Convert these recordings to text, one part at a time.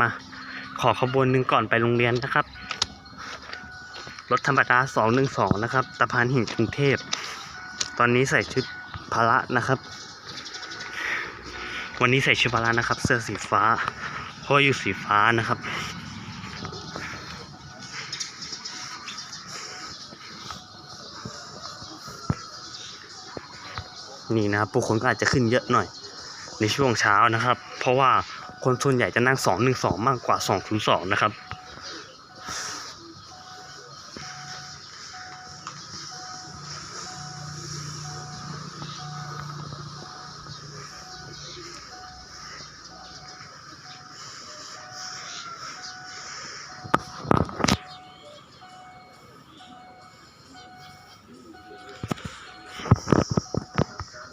มา ขอขบวนหนึ่งก่อนไปโรงเรียนนะครับ รถธรรมดาสองหนึ่งสองนะครับตะพานหินกรุงเทพ ตอนนี้ใส่ชุดพละนะครับ วันนี้ใส่ชุดพละนะครับ เสื้อสีฟ้าเพราะอยู่สีฟ้านะครับนี่นะผู้คนก็อาจจะขึ้นเยอะหน่อยในช่วงเช้านะครับ เพราะว่า คนส่วนใหญ่จะนั่ง212มากกว่า202นะครับ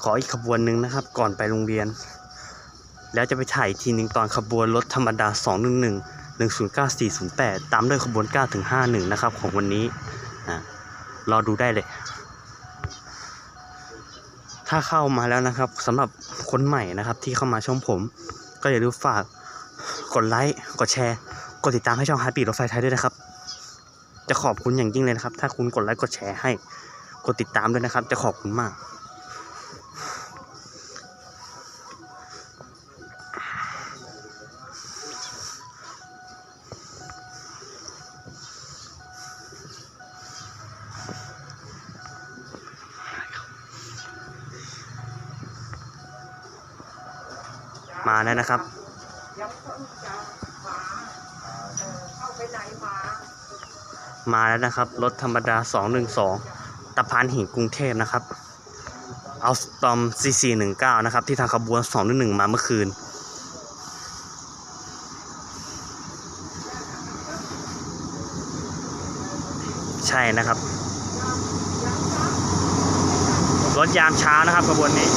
ขออีกขบวนหนึ่งนะครับ ก่อนไปโรงเรียน แล้วจะไปถ่ายทีหนึ่งตอนขบวนรถธรรมดา 211 109 408 ตามด้วยขบวน 9 ถึง 51 นะครับ ของวันนี้อะรอดูได้เลย ถ้าเข้ามาแล้วนะครับสำหรับคนใหม่นะครับที่เข้ามาชมผม ก็อย่าลืมฝากกดไลค์ กดแชร์ กดติดตามให้ช่องฮาร์ดบีรถไฟไทยด้วยนะครับ จะขอบคุณอย่างยิ่งเลยนะครับ ถ้าคุณกดไลค์ กดแชร์ให้ กดติดตามด้วยนะครับ จะขอบคุณมาก มาแล้วนะครับมาแล้วนะครับรถธรรมดา 212ตะพานหินกรุงเทพนะครับเอาตอม CC19 นะครับ ที่ทางขบวน 211 มาเมื่อคืน ใช่นะครับ รถยามเช้านะครับขบวนนี้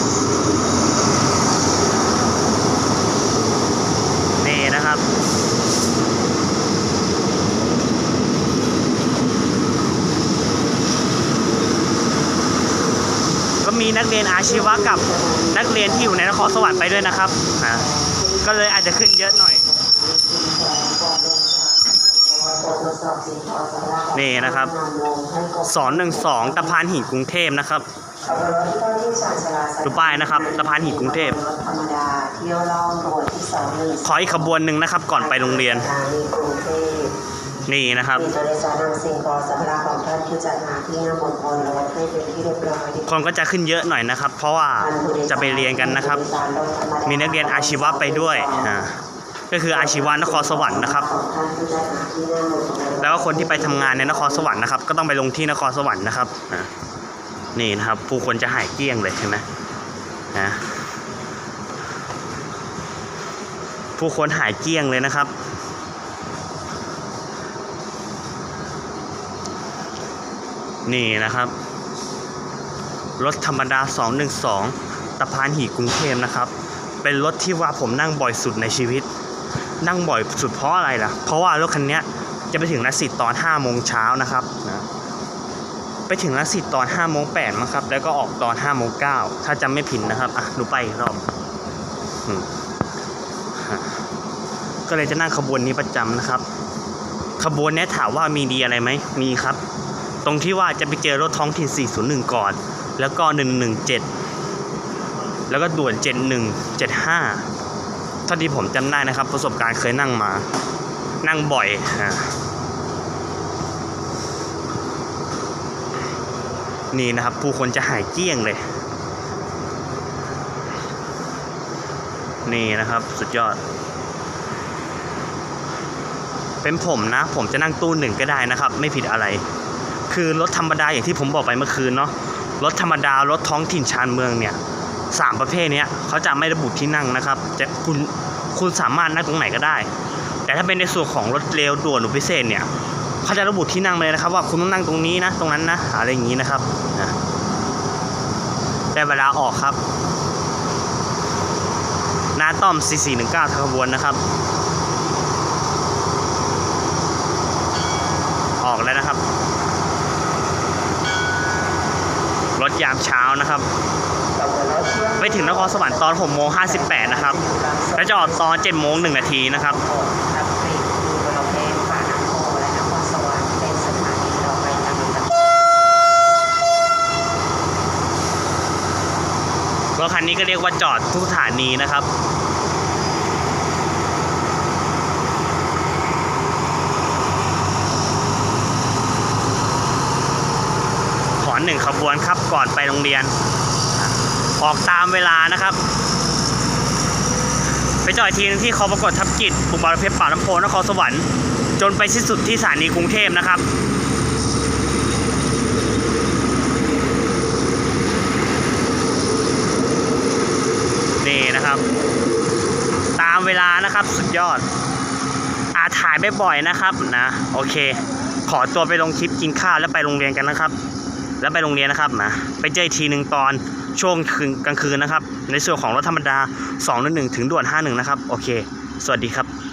นะครับ ก็มี นักเรียนอาชีวะกับนักเรียนที่อยู่ในนครสวรรค์ไปด้วยนะครับอ่าก็เลยอาจจะขึ้นเยอะหน่อย นี่นะครับสอนหนึ่งสองตะพานหินกรุงเทพนะครับดูป้ายนะครับตะพานหินกรุงเทพธรรมดาเที่ยวล่องขบวนที่สองหนึ่งขออีกขบวนหนึ่งนะครับ ก่อนไปโรงเรียนสถา นีกรุงเทพนี่นะครับมีโดยสารนำสิ่งของสัมภาระของท่านที่จัดหาที่นั่งบนบนรถให้เป็นที่เรียบร้อยคนก็จะขึ้นเยอะหน่อยนะครับ เพราะว่าจะไปเรียนกันนะครับ มีนักเรียนอาชีวะไปด้วยอ่าก็คืออาชีวะนครสวรรค์นะครับของท่านที่จัดหาที่นั่งบนบนแล้วก็คนที่ไปทำงานในนครสวรรค์นะครับ ก็ต้องไปลงที่นครสวรรค์นะครับอะนี่นะครับ ผู้คนจะหายเกลี้ยงเลยใช่ไหมนะผู้คนหายเกลี้ยงเลยนะครับ นี่นะครับ รถธรรมดา 212 ตะพานหีกรุงเทพนะครับ เป็นรถที่ว่าผมนั่งบ่อยสุดในชีวิต นั่งบ่อยสุดเพราะอะไรล่ะ เพราะว่ารถคันนี้จะไปถึงนัสิทธิ์ตอน5โมงเช้านะครับนะไปถึงนัสิทธิ์ตอน5โมง8มั้งครับ แล้วก็ออกตอน5โมง9ถ้าจำไม่ผิดนะครับอะหนูไปอีกรอบก็เลยจะนั่งขบวนนี้ประจำนะครับ ขบวนนี้ถามว่ามีดีอะไรไหมมีครับ ตรงที่ว่าจะไปเจอรถท้องถิ่น 401 ก่อน แล้วก็ 117 แล้วก็ด่วน 7175เท่าที่ผมจำได้นะครับ ประสบการณ์เคยนั่งมา นั่งบ่อยอนี่นะครับ ผู้คนจะหายเกลี้ยงเลย นี่นะครับสุดยอด เป็นผมนะ ผมจะนั่งตู้หนึ่งก็ได้นะครับ ไม่ผิดอะไร คือรถธรรมดาอย่างที่ผมบอกไปเมื่อคืนเนาะรถธรรมดารถท้องถิ่นชานเมืองเนี่ยสามประเภทนี้เขาจะไม่ระบุที่นั่งนะครับจะคุณคุณสามารถนั่งตรงไหนก็ได้ แต่ถ้าเป็นในส่วนของรถเร็วด่วนหรือพิเศษเนี่ยเขาจะระบุที่นั่งเลยนะครับ ว่าคุณต้องนั่งตรงนี้นะ ตรงนั้นนะอะไรอย่างนี้นะครับนะได้เวลาออกครับนาต้อม 4419ทางขบวนนะครับ ออกแล้วนะครับ รถยามเช้านะครับ ไปถึงนครสวรรค์ตอน6โมง58 นะครับแล้วจะออกตอน7โมง1นาทีนะครับรถคันนี้ก็เรียกว่าจอดทุกสถานีนะครับ ขบวนครับก่อนไปโรงเรียน ออกตามเวลานะครับ ไปจอดทีนึงที่คอประกฏทับกิจปุ่มบาลเพชรป่าน้ำโพนครสวรรค์จนไปสิ้นสุดที่สถานีกรุงเทพนะครับนี่นะครับ ตามเวลานะครับสุดยอด อาถ่ายบ่อยๆนะครับนะ โอเค ขอตัวไปลงคลิปกินข้าวแล้วไปโรงเรียนกันนะครับ แล้วไปโรงเรียนนะครับนะไปเจออีกทีหนึ่งตอนช่วงคืนกลางคืนนะครับ ในส่วนของรถธรรมดา2 1ถึงด่วน 51 นะครับ โอเค สวัสดีครับ